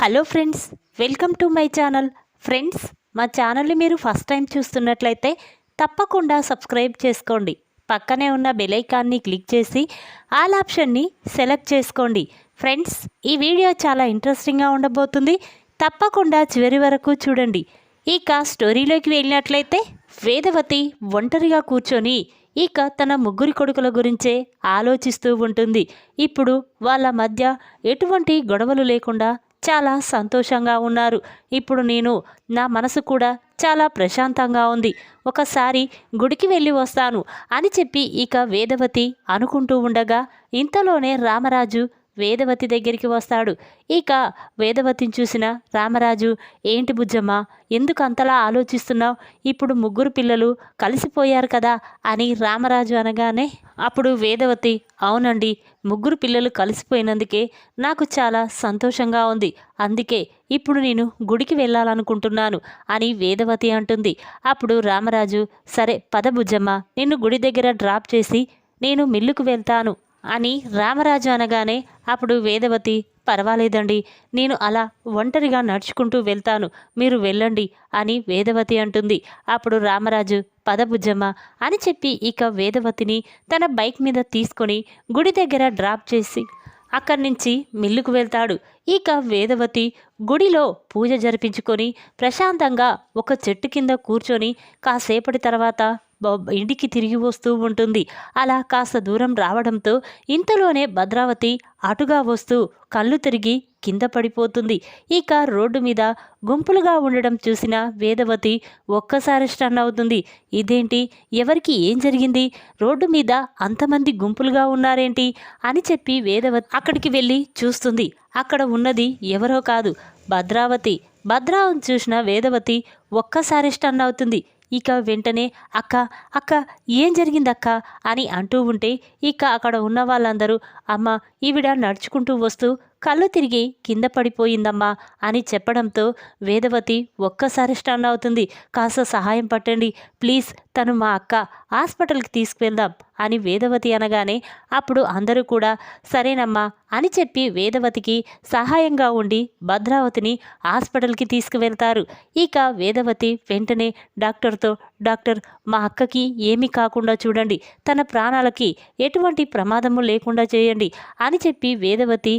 Hello friends welcome to my channel. Friends మా ఛానల్ని మీరు ఫస్ట్ టైం చూస్తున్నట్లయితే తప్పకుండా సబ్స్క్రైబ్ చేసుకోండి. పక్కనే ఉన్న బెలైకాన్ని క్లిక్ చేసి ఆల్ ఆప్షన్ని సెలెక్ట్ చేసుకోండి. ఫ్రెండ్స్ ఈ వీడియో చాలా ఇంట్రెస్టింగ్గా ఉండబోతుంది. తప్పకుండా చివరి వరకు చూడండి. ఇక స్టోరీలోకి వెళ్ళినట్లయితే వేదవతి ఒంటరిగా కూర్చొని ఇక తన ముగ్గురి కొడుకుల గురించే ఆలోచిస్తూ ఉంటుంది. ఇప్పుడు వాళ్ళ మధ్య ఎటువంటి గొడవలు లేకుండా చాలా సంతోషంగా ఉన్నారు. ఇప్పుడు నేను నా మనసు కూడా చాలా ప్రశాంతంగా ఉంది. ఒకసారి గుడికి వెళ్ళి వస్తాను అని చెప్పి ఇక వేదవతి అనుకుంటూ ఉండగా ఇంతలోనే రామరాజు వేదవతి దగ్గరికి వస్తాడు. ఇక వేదవతిని చూసిన రామరాజు ఏంటి బుజ్జమ్మ ఎందుకు అంతలా ఆలోచిస్తున్నావు? ఇప్పుడు ముగ్గురు పిల్లలు కలిసిపోయారు కదా అని రామరాజు అనగానే అప్పుడు వేదవతి అవునండి ముగ్గురు పిల్లలు కలిసిపోయినందుకే నాకు చాలా సంతోషంగా ఉంది. అందుకే ఇప్పుడు నేను గుడికి వెళ్ళాలనుకుంటున్నాను అని వేదవతి అంటుంది. అప్పుడు రామరాజు సరే పద బుజ్జమ్మ నిన్ను గుడి దగ్గర డ్రాప్ చేసి నేను మిల్లుకు వెళ్తాను అని రామరాజు అనగానే అప్పుడు వేదవతి పర్వాలేదండి నేను అలా ఒంటరిగా నడుచుకుంటూ వెళ్తాను మీరు వెళ్ళండి అని వేదవతి అంటుంది. అప్పుడు రామరాజు పదభుజమ్మ అని చెప్పి ఇక వేదవతిని తన బైక్ మీద తీసుకొని గుడి దగ్గర డ్రాప్ చేసి అక్కడి నుంచి మిల్లుకు వెళ్తాడు. ఇక వేదవతి గుడిలో పూజ జరిపించుకొని ప్రశాంతంగా ఒక చెట్టు కింద కూర్చొని కాసేపటి తర్వాత ఇంటికి తిరిగి వస్తూ ఉంటుంది. అలా కాస్త దూరం రావడంతో ఇంతలోనే భద్రావతి అటుగా వస్తూ కళ్ళు తిరిగి కింద పడిపోతుంది. ఇక రోడ్డు మీద గుంపులుగా ఉండడం చూసిన వేదవతి ఒక్కసారి స్టన్ అవుతుంది. ఇదేంటి? ఎవరికి ఏం జరిగింది? రోడ్డు మీద అంతమంది గుంపులుగా ఉన్నారేంటి? అని చెప్పి వేదవతి అక్కడికి వెళ్ళి చూస్తుంది. అక్కడ ఉన్నది ఎవరో కాదు భద్రావతి. భద్రావతి చూసిన వేదవతి ఒక్కసారి స్టన్ అవుతుంది. ఇక వెంటనే అక్క అక్క ఏం జరిగిందక్క? అని అంటూ ఉంటే ఇక అక్కడ ఉన్న వాళ్ళందరూ అమ్మ ఈవిడ నడుచుకుంటూ వస్తూ కళ్ళు తిరిగి కింద పడిపోయిందమ్మా అని చెప్పడంతో వేదవతి ఒక్కసారి స్టన్ అవుతుంది. కాస్త సహాయం పట్టండి. ప్లీజ్ తను మా అక్క హాస్పిటల్కి తీసుకువెళ్దాం అని వేదవతి అనగానే అప్పుడు అందరూ కూడా సరేనమ్మా అని చెప్పి వేదవతికి సహాయంగా ఉండి భద్రావతిని హాస్పిటల్కి తీసుకువెళ్తారు. ఇక వేదవతి వెంటనే డాక్టర్తో డాక్టర్ మా అక్కకి ఏమీ కాకుండా చూడండి. తన ప్రాణాలకి ఎటువంటి ప్రమాదము లేకుండా చేయండి అని చెప్పి వేదవతి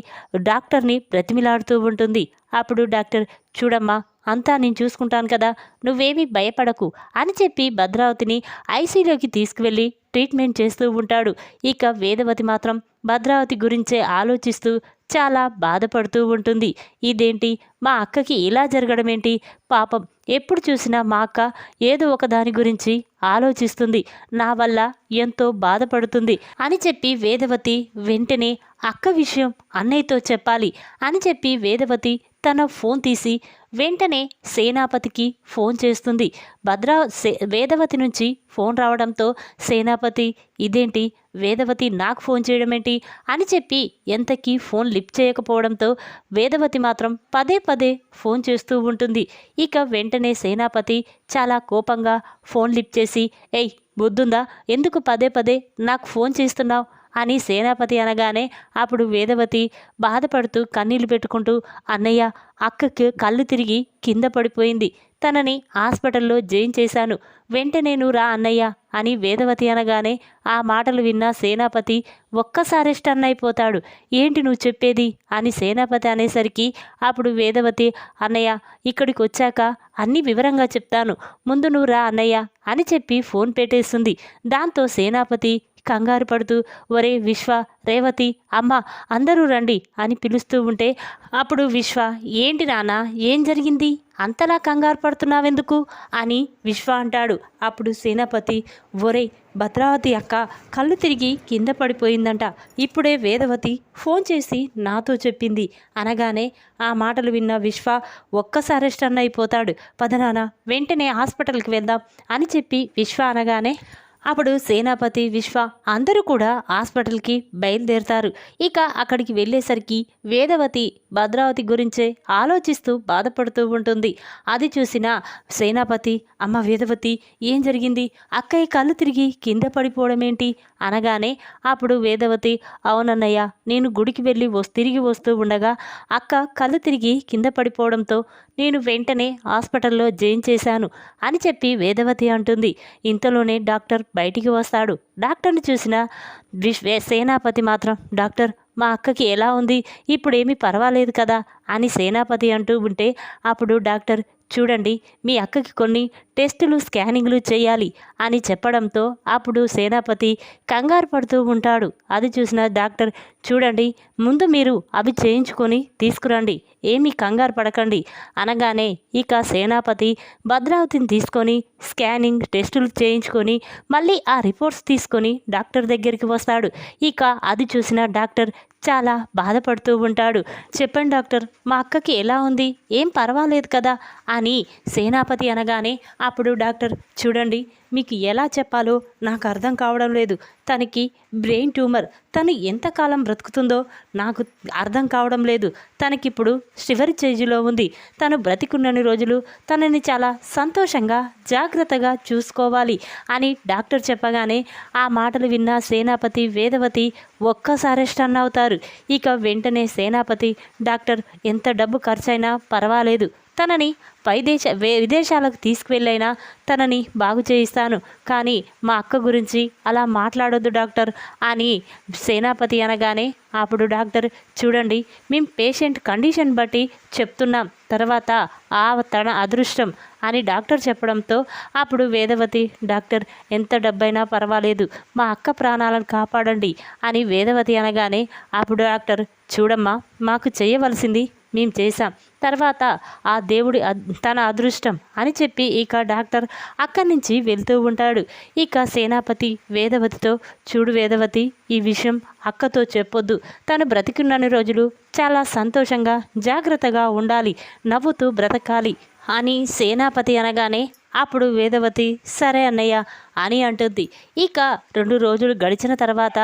డాక్టర్ని బ్రతిమిలాడుతూ ఉంటుంది. అప్పుడు డాక్టర్ చూడమ్మా అంతా నేను చూసుకుంటాను కదా నువ్వేమీ భయపడకు అని చెప్పి భద్రావతిని ఐసీలోకి తీసుకువెళ్ళి ట్రీట్మెంట్ చేస్తూ ఉంటాడు. ఇక వేదవతి మాత్రం భద్రావతి గురించే ఆలోచిస్తూ చాలా బాధపడుతూ ఉంటుంది. ఇదేంటి? మా అక్కకి ఇలా జరగడం ఏంటి పాపం ఎప్పుడు చూసినా మా అక్క ఏదో ఒక దాని గురించి ఆలోచిస్తుంది. నా వల్ల ఎంతో బాధపడుతుంది అని చెప్పి వేదవతి వెంటనే అక్క విషయం అన్నయ్యతో చెప్పాలి అని చెప్పి వేదవతి తన ఫోన్ తీసి వెంటనే సేనాపతికి ఫోన్ చేస్తుంది. భద్రా సే వేదవతి నుంచి ఫోన్ రావడంతో సేనాపతి ఇదేంటి? వేదవతి నాకు ఫోన్ చేయడం ఏంటి అని చెప్పి ఎంతకీ ఫోన్ లిఫ్ట్ చేయకపోవడంతో వేదవతి మాత్రం పదే పదే ఫోన్ చేస్తూ ఉంటుంది. ఇక వెంటనే సేనాపతి చాలా కోపంగా ఫోన్ లిఫ్ట్ చేసి ఏయ్ బుద్ధుందా? ఎందుకు పదే పదే నాకు ఫోన్ చేస్తున్నావు? అని సేనాపతి అనగానే అప్పుడు వేదవతి బాధపడుతూ కన్నీళ్ళు పెట్టుకుంటూ అన్నయ్య అక్కకి కళ్ళు తిరిగి కింద పడిపోయింది. తనని హాస్పిటల్లో జైన్ చేశాను. వెంటనే నువ్వు రా అన్నయ్య అని వేదవతి అనగానే ఆ మాటలు విన్న సేనాపతి ఒక్కసారి స్టన్ అయిపోతాడు. ఏంటి నువ్వు చెప్పేది? అని సేనాపతి అనేసరికి అప్పుడు వేదవతి అన్నయ్య ఇక్కడికి వచ్చాక అన్ని వివరంగా చెప్తాను. ముందు నువ్వు రా అన్నయ్య అని చెప్పి ఫోన్ పెట్టేస్తుంది. దాంతో సేనాపతి కంగారు పడుతూ ఒరే విశ్వ రేవతి అమ్మ అందరూ రండి అని పిలుస్తూ ఉంటే అప్పుడు విశ్వ ఏంటి నాన్న ఏం జరిగింది? అంతలా కంగారు పడుతున్నావెందుకు? అని విశ్వ అంటాడు. అప్పుడు సేనాపతి ఒరే భద్రావతి అక్క కళ్ళు తిరిగి కింద పడిపోయిందంట. ఇప్పుడే వేదవతి ఫోన్ చేసి నాతో చెప్పింది. అనగానే ఆ మాటలు విన్న విశ్వ ఒక్కసారి స్టన్ అయిపోతాడు. పదనాన్న వెంటనే హాస్పిటల్కి వెళ్దాం అని చెప్పి విశ్వ అనగానే అప్పుడు సేనాపతి విశ్వ అందరూ కూడా హాస్పిటల్కి బయలుదేరుతారు. ఇక అక్కడికి వెళ్ళేసరికి వేదవతి భద్రావతి గురించే ఆలోచిస్తూ బాధపడుతూ ఉంటుంది. అది చూసిన సేనాపతి అమ్మ వేదవతి ఏం జరిగింది? అక్కయ్య కళ్ళు తిరిగి కింద పడిపోవడం ఏంటి అనగానే అప్పుడు వేదవతి అవునన్నయ్య నేను గుడికి వెళ్ళి వస్ తిరిగి వస్తూ ఉండగా అక్క కళ్ళు తిరిగి కింద పడిపోవడంతో నేను వెంటనే హాస్పిటల్లో జాయిన్ చేశాను అని చెప్పి వేదవతి అంటుంది. ఇంతలోనే డాక్టర్ బయటికి వస్తాడు. డాక్టర్ని చూసిన విశ్ సేనాపతి మాత్రం డాక్టర్ మా అక్కకి ఎలా ఉంది? ఇప్పుడేమీ పర్వాలేదు కదా అని సేనాపతి అంటూ ఉంటే అప్పుడు డాక్టర్ చూడండి మీ అక్కకి కొన్ని టెస్టులు స్కానింగ్లు చేయాలి అని చెప్పడంతో అప్పుడు సేనాపతి కంగారు పడుతూ ఉంటాడు. అది చూసిన డాక్టర్ చూడండి ముందు మీరు అవి చేయించుకొని తీసుకురండి ఏమీ కంగారు పడకండి అనగానే ఇక సేనాపతి భద్రావతిని తీసుకొని స్కానింగ్ టెస్టులు చేయించుకొని మళ్ళీ ఆ రిపోర్ట్స్ తీసుకొని డాక్టర్ దగ్గరికి వస్తాడు. ఇక అది చూసిన డాక్టర్ చాలా బాధపడుతూ ఉంటాడు. చెప్పండి డాక్టర్ మా అక్కకి ఎలా ఉంది? ఏం పర్వాలేదు కదా? అని సేనాపతి అనగానే అప్పుడు డాక్టర్ చూడండి మీకు ఎలా చెప్పాలో నాకు అర్థం కావడం లేదు. తనకి బ్రెయిన్ ట్యూమర్. తను ఎంతకాలం బ్రతుకుతుందో నాకు అర్థం కావడం లేదు. తనకిప్పుడు చివరి స్టేజ్లో ఉంది. తను బ్రతికున్నన్ని రోజులు తనని చాలా సంతోషంగా జాగ్రత్తగా చూసుకోవాలి అని డాక్టర్ చెప్పగానే ఆ మాటలు విన్న సేనాపతి వేదవతి ఒక్కసారి స్టన్ అవుతారు. ఇక వెంటనే సేనాపతి డాక్టర్ ఎంత డబ్బు ఖర్చైనా పర్వాలేదు. తనని పైదేశ వే విదేశాలకు తీసుకువెళ్ళైనా తనని బాగు చేయిస్తాను. కానీ మా అక్క గురించి అలా మాట్లాడొద్దు డాక్టర్ అని సేనాపతి అనగానే అప్పుడు డాక్టర్ చూడండి మేము పేషెంట్ కండిషన్ బట్టి చెప్తున్నాం. తర్వాత ఆ తన అదృష్టం అని డాక్టర్ చెప్పడంతో అప్పుడు వేదవతి డాక్టర్ ఎంత డబ్బైనా పర్వాలేదు మా అక్క ప్రాణాలను కాపాడండి అని వేదవతి అనగానే అప్పుడు డాక్టర్ చూడమ్మా మాకు చేయవలసింది మేము చేశాం. తర్వాత ఆ దేవుడి తన అదృష్టం అని చెప్పి ఇక డాక్టర్ అక్కడి నుంచి వెళ్తూ ఉంటాడు. ఇక సేనాపతి వేదవతితో చూడు వేదవతి ఈ విషయం అక్కతో చెప్పొద్దు. తను బ్రతికున్నన్ని రోజులు చాలా సంతోషంగా జాగ్రత్తగా ఉండాలి. నవ్వుతూ బ్రతకాలి అని సేనాపతి అనగానే అప్పుడు వేదవతి సరే అన్నయ్య అని అంటుంది. ఇక రెండు రోజులు గడిచిన తర్వాత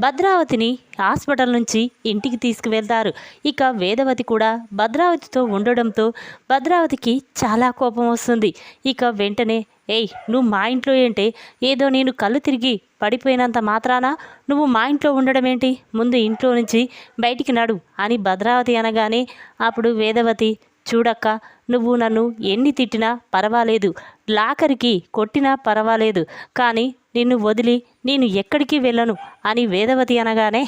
భద్రావతిని హాస్పిటల్ నుంచి ఇంటికి తీసుకువెళ్తారు. ఇక వేదవతి కూడా భద్రావతితో ఉండడంతో భద్రావతికి చాలా కోపం వస్తుంది. ఇక వెంటనే ఏయ్ నువ్వు మా ఇంట్లో ఏంటి? ఏదో నేను కళ్ళు తిరిగి పడిపోయినంత మాత్రాన నువ్వు మా ఇంట్లో ఉండడం ఏంటి ముందు ఇంట్లో నుంచి బయటికి నడు అని భద్రావతి అనగానే అప్పుడు వేదవతి చూడక్క నువ్వు నన్ను ఎన్ని తిట్టినా పర్వాలేదు. లాకరికి కొట్టినా పర్వాలేదు. కానీ నిన్ను వదిలి నేను ఎక్కడికి వెళ్ళను అని వేదవతి అనగానే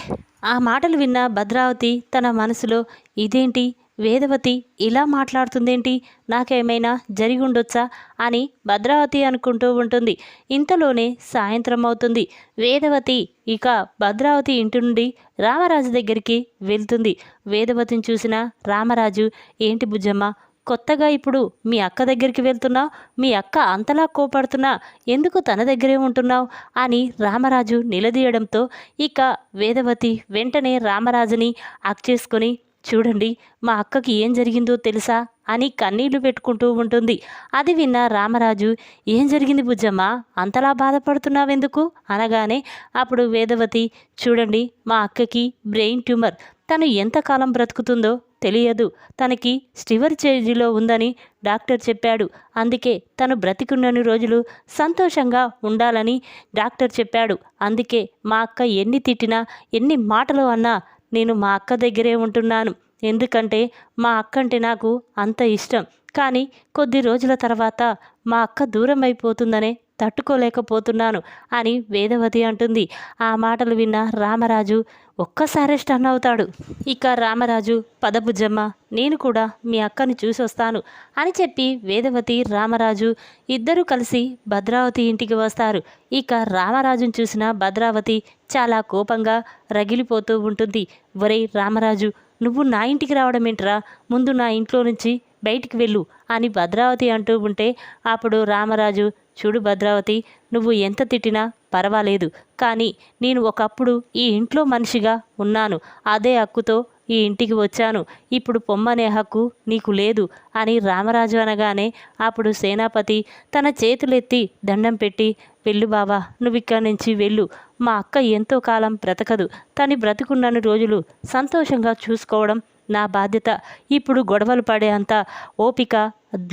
ఆ మాటలు విన్న భద్రావతి తన మనసులో ఇదేంటి? వేదవతి ఇలా మాట్లాడుతుందేంటి? నాకేమైనా జరిగి ఉండొచ్చా అని భద్రావతి అనుకుంటూ ఉంటుంది. ఇంతలోనే సాయంత్రం అవుతుంది. వేదవతి ఇక భద్రావతి ఇంటి నుండి రామరాజు దగ్గరికి వెళ్తుంది. వేదవతిని చూసిన రామరాజు ఏంటి బుజ్జమ్మ కొత్తగా ఇప్పుడు మీ అక్క దగ్గరికి వెళ్తున్నావు? మీ అక్క అంతలా కోపడుతున్నా? ఎందుకు తన దగ్గరే ఉంటున్నావు? అని రామరాజు నిలదీయడంతో ఇక వేదవతి వెంటనే రామరాజుని అక్ చేసుకొని చూడండి మా అక్కకి ఏం జరిగిందో తెలుసా? అని కన్నీళ్ళు పెట్టుకుంటూ ఉంటుంది. అది విన్న రామరాజు ఏం జరిగింది బుజ్జమ్మ? అంతలా బాధపడుతున్నావెందుకు? అనగానే అప్పుడు వేదవతి చూడండి మా అక్కకి బ్రెయిన్ ట్యూమర్. తను ఎంతకాలం బ్రతుకుతుందో తెలియదు. తనకి స్టివర్ చేజిలో ఉందని డాక్టర్ చెప్పాడు. అందుకే తను బ్రతికున్నన్ని రోజులు సంతోషంగా ఉండాలని డాక్టర్ చెప్పాడు. అందుకే మా అక్క ఎన్ని తిట్టినా ఎన్ని మాటలు అన్నా నేను మా అక్క దగ్గరే ఉంటున్నాను. ఎందుకంటే మా అక్క అంటే నాకు అంత ఇష్టం. కానీ కొద్ది రోజుల తర్వాత మా అక్క దూరం అయిపోతుందనే తట్టుకోలేకపోతున్నాను అని వేదవతి అంటుంది. ఆ మాటలు విన్న రామరాజు ఒక్కసారి స్టన్ అవుతాడు. ఇక రామరాజు పదభుజమ్మ నేను కూడా మీ అక్కని చూసి వస్తాను అని చెప్పి వేదవతి రామరాజు ఇద్దరూ కలిసి భద్రావతి ఇంటికి వస్తారు. ఇక రామరాజును చూసిన భద్రావతి చాలా కోపంగా రగిలిపోతూ ఉంటుంది. ఒరే రామరాజు నువ్వు నా ఇంటికి రావడం ఏంట్రా? ముందు నా ఇంట్లో నుంచి బయటికి వెళ్ళు అని భద్రావతి అంటూ ఉంటే అప్పుడు రామరాజు చూడు భద్రావతి నువ్వు ఎంత తిట్టినా పర్వాలేదు కానీ నేను ఒకప్పుడు ఈ ఇంట్లో మనిషిగా ఉన్నాను. అదే హక్కుతో ఈ ఇంటికి వచ్చాను. ఇప్పుడు పొమ్మనే హక్కు నీకు లేదు అని రామరాజు అనగానే అప్పుడు సేనాపతి తన చేతులెత్తి దండం పెట్టి వెళ్ళు బావా నువ్వు ఇక్కడి నుంచి వెళ్ళు. మా అక్క ఎంతో కాలం బ్రతకదు. తను బ్రతుకున్నన్ని రోజులు సంతోషంగా చూసుకోవడం నా బాధ్యత. ఇప్పుడు గొడవలు పడే అంత ఓపిక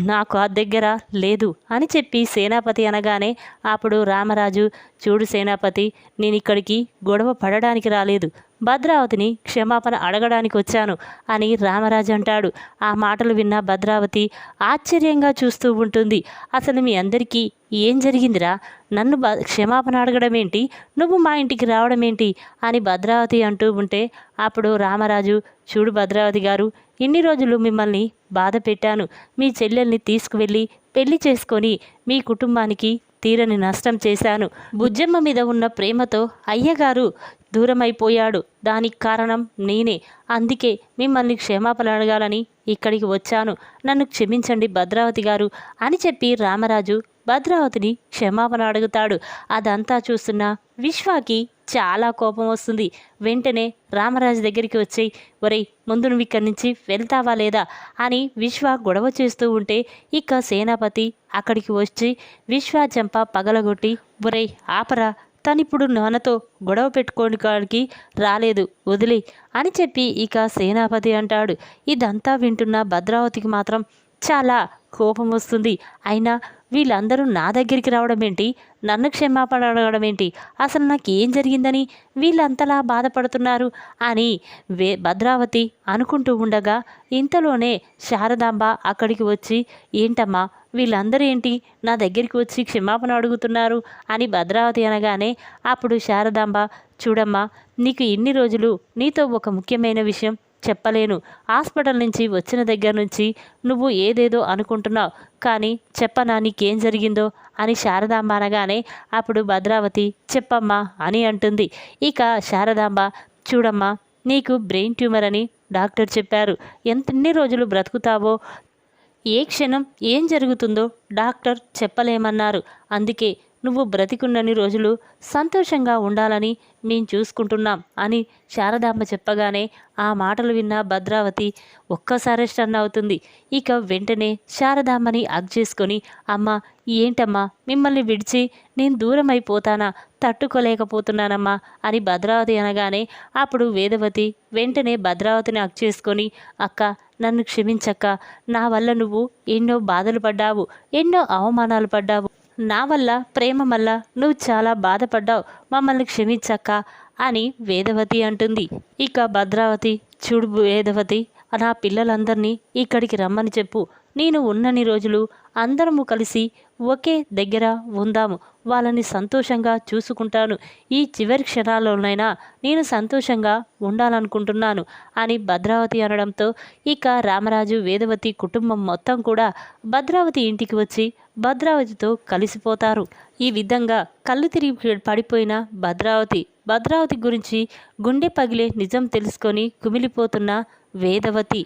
నాకు ఆ దగ్గర లేదు అని చెప్పి సేనాపతి అనగానే అప్పుడు రామరాజు చూడు సేనాపతి నేను ఇక్కడికి గొడవ పడడానికి రాలేదు. భద్రావతిని క్షమాపణ అడగడానికి వచ్చాను అని రామరాజు అంటాడు. ఆ మాటలు విన్న భద్రావతి ఆశ్చర్యంగా చూస్తూ ఉంటుంది. అసలు మీ అందరికీ ఏం జరిగిందిరా? నన్ను బ క్షమాపణ అడగడం ఏంటి? నువ్వు మా ఇంటికి రావడం ఏంటి? అని భద్రావతి అంటూ ఉంటే అప్పుడు రామరాజు చూడు భద్రావతి గారు ఇన్ని రోజులు మిమ్మల్ని బాధ పెట్టాను. మీ చెల్లెల్ని తీసుకువెళ్ళి పెళ్ళి చేసుకొని మీ కుటుంబానికి తీరని నష్టం చేశాను. బుజ్జమ్మ మీద ఉన్న ప్రేమతో అయ్యగారు దూరమైపోయాడు. దానికి కారణం నేనే. అందుకే మిమ్మల్ని క్షమాపణ అడగాలని ఇక్కడికి వచ్చాను. నన్ను క్షమించండి భద్రావతి గారు అని చెప్పి రామరాజు భద్రావతిని క్షమాపణ అడుగుతాడు. అదంతా చూస్తున్న విశ్వాకి చాలా కోపం వస్తుంది. వెంటనే రామరాజు దగ్గరికి వచ్చి ఒరేయ్ ముందు నువ్వు ఇక్కడి నుంచి వెళ్తావా లేదా? అని విశ్వ గొడవ చేస్తూ ఉంటే ఇక సేనాపతి అక్కడికి వచ్చి విశ్వ చెంప పగలగొట్టి ఒరే ఆపరా. తనిప్పుడు నాన్నతో గొడవ పెట్టుకోడానికి రాలేదు వదిలే అని చెప్పి ఇక సేనాపతి అంటాడు. ఇదంతా వింటున్న భద్రావతికి మాత్రం చాలా కోపం వస్తుంది. అయినా వీళ్ళందరూ నా దగ్గరికి రావడం ఏంటి? నన్ను క్షమాపణ అడగడం ఏంటి? అసలు నాకు ఏం జరిగిందని వీళ్ళంతలా బాధపడుతున్నారు అని వే భద్రావతి అనుకుంటూ ఉండగా ఇంతలోనే శారదాంబ అక్కడికి వచ్చి ఏంటమ్మా వీళ్ళందరూ ఏంటి? నా దగ్గరికి వచ్చి క్షమాపణ అడుగుతున్నారు? అని భద్రావతి అనగానే అప్పుడు శారదాంబ చూడమ్మా నీకు ఇన్ని రోజులు నీతో ఒక ముఖ్యమైన విషయం చెప్పలేను. హాస్పిటల్ నుంచి వచ్చిన దగ్గర నుంచి నువ్వు ఏదేదో అనుకుంటున్నావు. కానీ చెప్పనా నీకేం జరిగిందో? అని శారదాంబ అనగానే అప్పుడు భద్రావతి చెప్పమ్మా అని అంటుంది. ఇక శారదాంబ చూడమ్మా నీకు బ్రెయిన్ ట్యూమర్ అని డాక్టర్ చెప్పారు. ఎన్ని రోజులు బ్రతుకుతావో? ఏ క్షణం ఏం జరుగుతుందో డాక్టర్ చెప్పలేమన్నారు. అందుకే నువ్వు బ్రతికున్నన్ని రోజులు సంతోషంగా ఉండాలని మేము చూసుకుంటున్నాం అని శారదాంబ చెప్పగానే ఆ మాటలు విన్న భద్రావతి ఒక్కసారి స్టన్ అవుతుంది. ఇక వెంటనే శారదాంబని అగ్ చేసుకొని అమ్మ ఏంటమ్మా? మిమ్మల్ని విడిచి నేను దూరం అయిపోతానా తట్టుకోలేకపోతున్నానమ్మా? అని భద్రావతి అనగానే అప్పుడు వేదవతి వెంటనే భద్రావతిని అగ్ చేసుకొని అక్క నన్ను క్షమించక్క. నా వల్ల నువ్వు ఎన్నో బాధలు పడ్డావు ఎన్నో అవమానాలు పడ్డావు. నా వల్ల ప్రేమ వల్ల నువ్వు చాలా బాధపడ్డావు మమ్మల్ని క్షమించక్క అని వేదవతి అంటుంది. ఇక భద్రావతి చూడు వేదవతి నా పిల్లలందరినీ ఇక్కడికి రమ్మని చెప్పు. నేను ఉన్నన్ని రోజులు అందరము కలిసి ఒకే దగ్గర ఉందాము. వాళ్ళని సంతోషంగా చూసుకుంటాను. ఈ చివరి క్షణాల్లోనైనా నేను సంతోషంగా ఉండాలనుకుంటున్నాను అని భద్రావతి అనడంతో ఇక రామరాజు వేదవతి కుటుంబం మొత్తం కూడా భద్రావతి ఇంటికి వచ్చి భద్రావతితో కలిసిపోతారు. ఈ విధంగా కళ్ళు తిరిగి పడిపోయిన భద్రావతి భద్రావతి గురించి గుండె పగిలే నిజం తెలుసుకొని కుమిలిపోతున్న వేదవతి